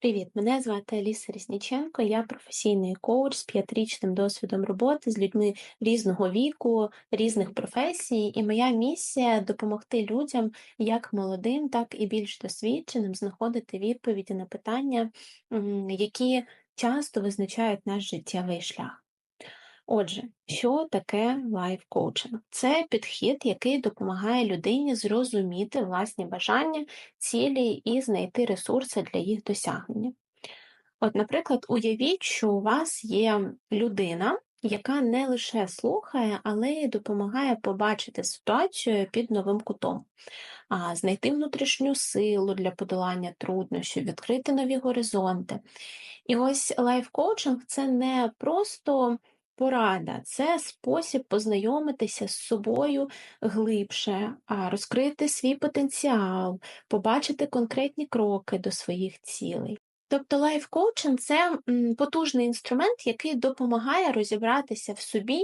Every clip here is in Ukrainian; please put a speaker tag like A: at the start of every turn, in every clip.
A: Привіт, мене звати Аліса Рісніченко. Я професійний коуч з п'ятирічним досвідом роботи з людьми різного віку, різних професій. І моя місія допомогти людям, як молодим, так і більш досвідченим, знаходити відповіді на питання, які часто визначають наш життєвий шлях. Отже, що таке лайф-коучинг? Це підхід, який допомагає людині зрозуміти власні бажання, цілі і знайти ресурси для їх досягнення. От, наприклад, уявіть, що у вас є людина, яка не лише слухає, але й допомагає побачити ситуацію під новим кутом, а знайти внутрішню силу для подолання труднощів, відкрити нові горизонти. І ось лайф-коучинг це не просто порада, це спосіб познайомитися з собою глибше, розкрити свій потенціал, побачити конкретні кроки до своїх цілей. Тобто лайф-коучинг– це потужний інструмент, який допомагає розібратися в собі,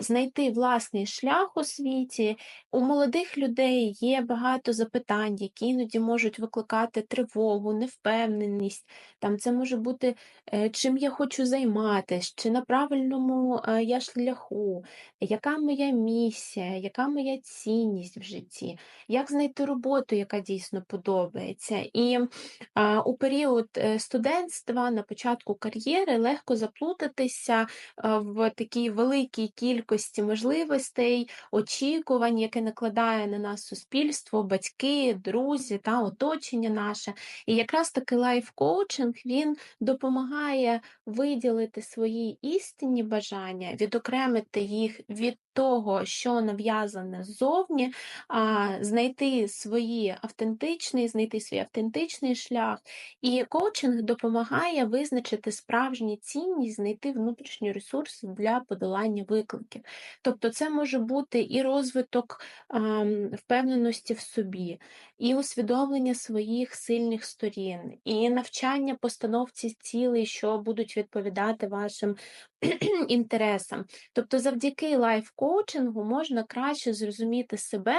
A: знайти власний шлях у світі. У молодих людей є багато запитань, які іноді можуть викликати тривогу, невпевненість. Там це може бути, е, чим я хочу займатися, чи на правильному е, я шляху, яка моя місія, яка моя цінність в житті, як знайти роботу, яка дійсно подобається. І у період е, студентства, на початку кар'єри легко заплутатися е, в такій великій кількості можливостей, очікувань, яке накладає на нас суспільство, батьки, друзі та оточення наше. І якраз таки лайф-коучинг він допомагає виділити свої істинні бажання, відокремити їх від того, що нав'язане ззовні, а, знайти свої автентичний, знайти свій автентичний шлях. І коучинг допомагає визначити справжню цінність, знайти внутрішні ресурси для подолання викликів. Тобто, це може бути і розвиток ам, впевненості в собі, і усвідомлення своїх сильних сторін, і навчання постановці цілей, що будуть відповідати вашим інтересам. Тобто, завдяки лайф-коучингу можна краще зрозуміти себе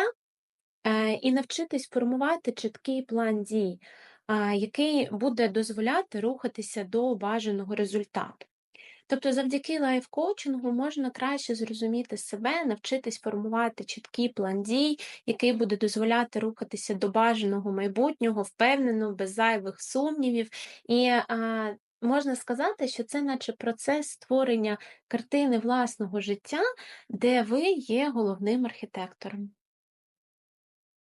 A: е, і навчитись формувати чіткий план дій, який буде дозволяти рухатися до бажаного результату. Тобто, завдяки лайф-коучингу можна краще зрозуміти себе, навчитись формувати чіткий план дій, який буде дозволяти рухатися до бажаного майбутнього, впевнено, без зайвих сумнівів. І а, можна сказати, що це наче процес створення картини власного життя, де ви є головним архітектором.